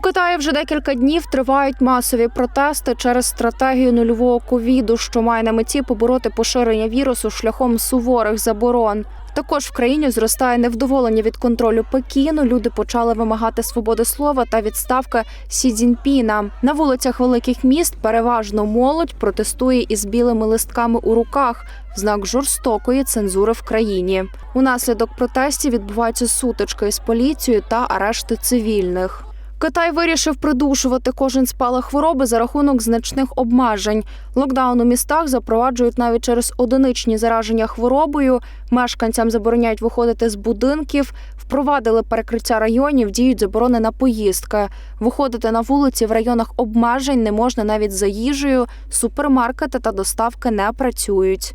Китаї вже декілька днів тривають масові протести через стратегію нульового ковіду, що має на меті побороти поширення вірусу шляхом суворих заборон. Також в країні зростає невдоволення від контролю Пекіну. Люди почали вимагати свободи слова та відставки Сі Цзіньпіна. На вулицях великих міст переважно молодь протестує із білими листками у руках в знак жорстокої цензури в країні. Унаслідок протестів відбуваються сутички із поліцією та арешти цивільних. Китай вирішив придушувати кожен спалах хвороби за рахунок значних обмежень. Локдаун у містах запроваджують навіть через одиничні зараження хворобою. Мешканцям забороняють виходити з будинків, впровадили перекриття районів, діють заборони на поїздки. Виходити на вулиці в районах обмежень не можна навіть за їжею. Супермаркети та доставки не працюють.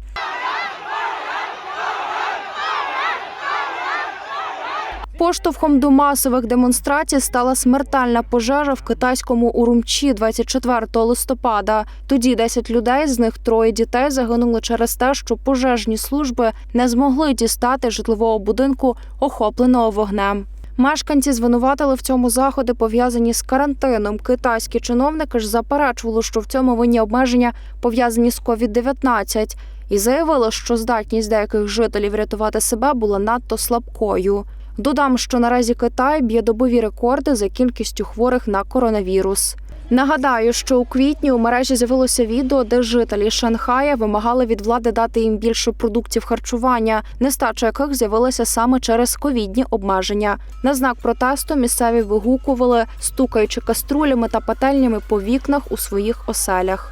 Поштовхом до масових демонстрацій стала смертельна пожежа в китайському Урумчі 24 листопада. Тоді 10 людей, з них троє дітей, загинули через те, що пожежні служби не змогли дістати житлового будинку, охопленого вогнем. Мешканці звинуватили в цьому заходи, пов'язані з карантином. Китайські чиновники ж заперечували, що в цьому винні обмеження пов'язані з COVID-19 і заявили, що здатність деяких жителів рятувати себе була надто слабкою. Додам, що наразі Китай б'є добові рекорди за кількістю хворих на коронавірус. Нагадаю, що у квітні у мережі з'явилося відео, де жителі Шанхая вимагали від влади дати їм більше продуктів харчування, нестача яких з'явилася саме через ковідні обмеження. На знак протесту місцеві вигукували, стукаючи каструлями та пательнями по вікнах у своїх оселях.